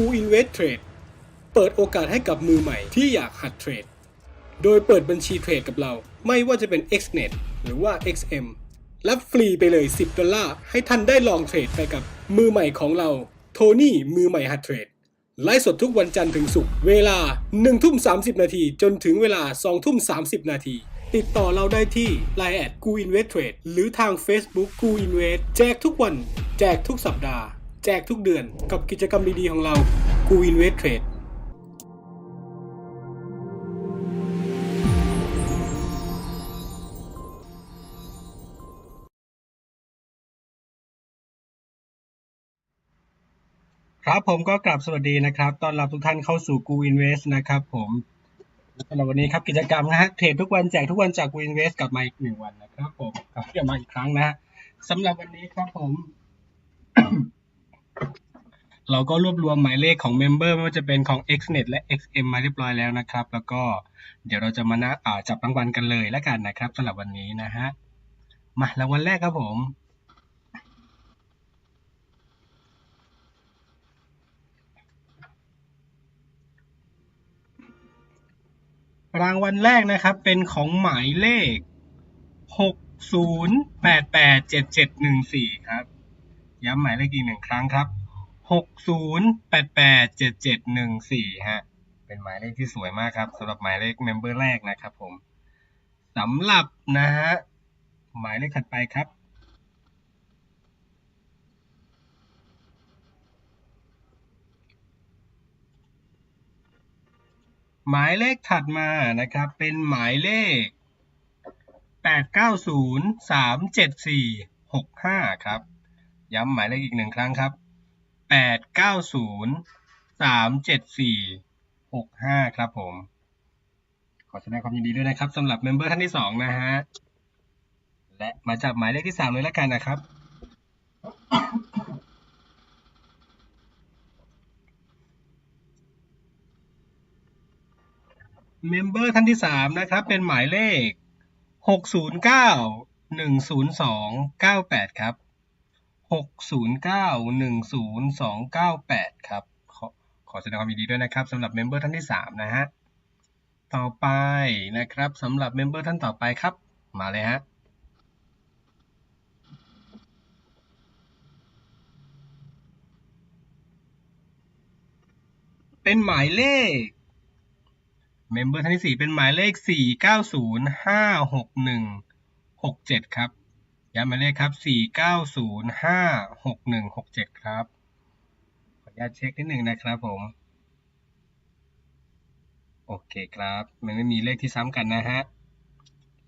Cool Invest Trade เปิดโอกาสให้กับมือใหม่ที่อยากหัดเทรด โดยเปิดบัญชีเทรดกับเรา ไม่ว่าจะเป็น XNet หรือว่า XM รับฟรีไปเลย 10 ดอลลาร์ ให้ท่านได้ลองเทรดไปกับมือใหม่ของเรา โทนี่มือใหม่หัดเทรด ไลฟ์สดทุกวันจันทร์ถึงศุกร์ เวลา 1 ทุ่ม 30 นาที จนถึงเวลา 2 ทุ่ม 30 นาที ติดต่อเราได้ที่ Line แอด Go Invest Trade หรือทาง Facebook Go Invest แจกทุกวัน แจกทุกสัปดาห์ จกทุกเดือนกับกิจกรรมดีๆของเรา Go Invest Trade ครับผมก็กลับสวัสดีนะครับ ต้อนรับทุกท่านเข้าสู่ Go Invest นะครับผมสำหรับวันนี้ครับกิจกรรมนะฮะเทรดทุกวันแจกทุกวันจาก Go Invest กลับมาอีกหนึ่งวันนะครับผมกลับมาอีกครั้งนะฮะสำหรับวันนี้ครับผม เราก็รวบรวมหมายเลขของเมมเบอร์ไม่ว่าจะเป็นของ XNet และ XM มาเรียบร้อยแล้วนะครับ แล้วก็เดี๋ยวเราจะมานะจับรางวัลกันเลยแล้วกันนะครับสำหรับวันนี้นะฮะมารางวัลแรกครับผมรางวัลแรกนะครับเป็นของหมายเลข 60887714 ครับ ย้ำหมายเลขอีกหนึ่งครั้งครับ 60887714ฮะ เป็นหมายเลขที่สวยมากครับสำหรับหมายเลขเมมเบอร์แรกนะครับผมสำหรับนะฮะหมายเลขถัดไปครับหมายเลขถัดมานะครับ เป็นหมายเลข 8903745ครับ ย้ำหมายเลขอีกหนึ่งครั้งครับ 8903745ครับผม ขอแสดงความยินดีด้วยนะครับสำหรับเมมเบอร์ท่านที่สองนะฮะ และมาจับหมายเลขที่สามเลยแล้วกันนะครับ เมมเบอร์ท่านที่สามนะครับ เป็นหมายเลขหกศูนย์เก้าหนึ่งศูนย์สองเก้าแปดครับ หกศูนย์เก้าหนึ่งศูนย์สองเก้าแปดครับ ขอขอแสดงความยินดีด้วยนะครับสำหรับเมมเบอร์ท่านที่สามนะฮะ ต่อไปนะครับสำหรับเมมเบอร์ท่านต่อไปครับ มาเลยฮะเป็นหมายเลข เมมเบอร์ท่านที่สี่เป็นหมายเลขสี่เก้าศูนย์ห้าหกหนึ่งหกเจ็ดครับ ย้ำหมายเลขครับสี่เก้าศูนย์ห้าหกหนึ่งหกเจ็ดครับ ขออนุญาตเช็คนิดหนึ่งนะครับผม โอเคครับ มันไม่มีเลขที่ซ้ำกันนะฮะ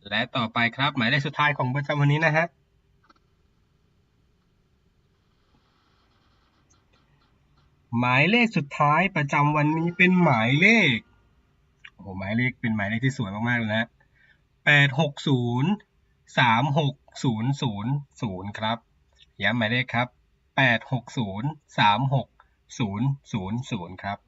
และต่อไปครับ หมายเลขสุดท้ายของประจำวันนี้นะฮะ หมายเลขสุดท้ายประจำวันนี้เป็นหมายเลข โอ้โห หมายเลขเป็นหมายเลขที่สวยมากๆเลยนะแปดหกศูนย์สามหก ศูนย์ศูนย์ศูนย์ครับ ย้ำหมายเลขครับแปดหกศูนย์สามหกศูนย์ศูนย์ศูนย์ครับ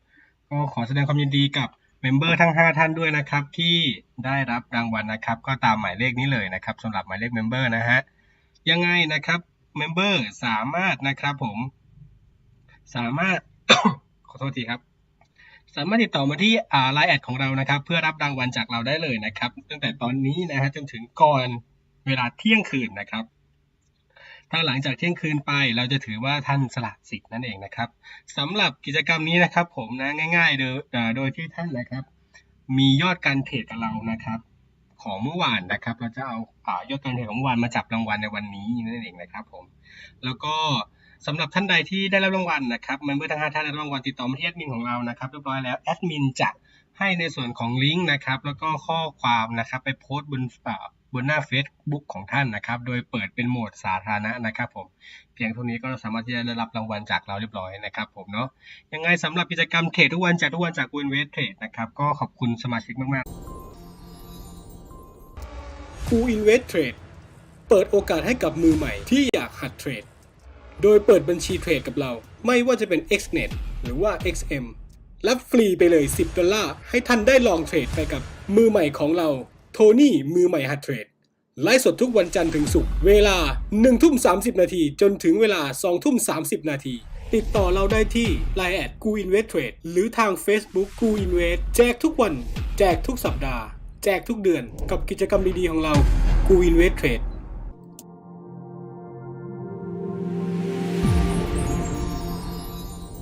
ก็ขอแสดงความยินดีกับเมมเบอร์ทั้ง 5 ท่านด้วยนะครับ ที่ได้รับรางวัลนะครับ ก็ตามหมายเลขนี้เลยนะครับสำหรับหมายเลขเมมเบอร์นะฮะยังไงนะครับเมมเบอร์สามารถนะครับผม สามารถ ขอโทษทีครับ สามารถติดต่อมาที่ไลน์แอดของเรานะครับ เพื่อรับรางวัลจากเราได้เลยนะครับ ตั้งแต่ตอนนี้นะฮะจนถึงก่อน เวลาเที่ยงคืนนะครับ ถ้าหลังจากเที่ยงคืนไปเราจะถือว่าท่านสละสิทธิ์นั่นเองนะครับสำหรับกิจกรรมนี้นะครับ ผมนะง่าย ๆ โดยโดยที่ท่านนะครับ มียอดการเทรดกับเรานะครับ ของเมื่อวานนะครับ เราจะเอาอายอดการเทรดของเมื่อวานมาจับรางวัลในวันนี้นั่นเองนะครับผมแล้วก็สำหรับท่านใดที่ได้รับรางวัลนะครับเมมเบอร์ทั้งห้าท่านได้รับรางวัลติดต่อมาที่แอดมินของเรานะครับเรียบร้อยแล้วแอดมินจะให้ในส่วนของลิงก์นะครับ แล้วก็ข้อความนะครับ ไปโพสต์บนอ่า บนหน้า Facebook ของท่านนะครับ โดยเปิดเป็นโหมดสาธารณะนะครับผม เพียงเท่านี้ก็สามารถที่จะได้รับรางวัลจากเราเรียบร้อยนะครับผมเนาะ ยังไงสำหรับกิจกรรมเทรดทุกวันจากทุกวันจาก w i n w e s t Trade นะครับ ก็ขอบคุณสมาชิกมากๆ Go Invest Trade เปิดโอกาสให้กับมือใหม่ที่อยากหัดเทรด โดยเปิดบัญชีเทรดกับเรา ไม่ว่าจะเป็น XNet หรือว่า XM รับฟรีไปเลย 10 ดอลลาร์ ให้ท่านได้ลองเทรดไปกับมือใหม่ของเรา โทนี่มือใหม่หัดเทรดไลฟ์สดทุกวันจันทร์ถึงศุกร์เวลา 1 ทุ่ม 30 นาทีจนถึงเวลา 2 ทุ่ม 30 นาที ติดต่อเราได้ที่ Line แอดกูอินเวสเทรดหรือทาง Facebook กูอินเวสแจกทุกวัน แจกทุกสัปดาห์ แจกทุกเดือนกับกิจกรรมดีๆของเรากูอินเวสเทรด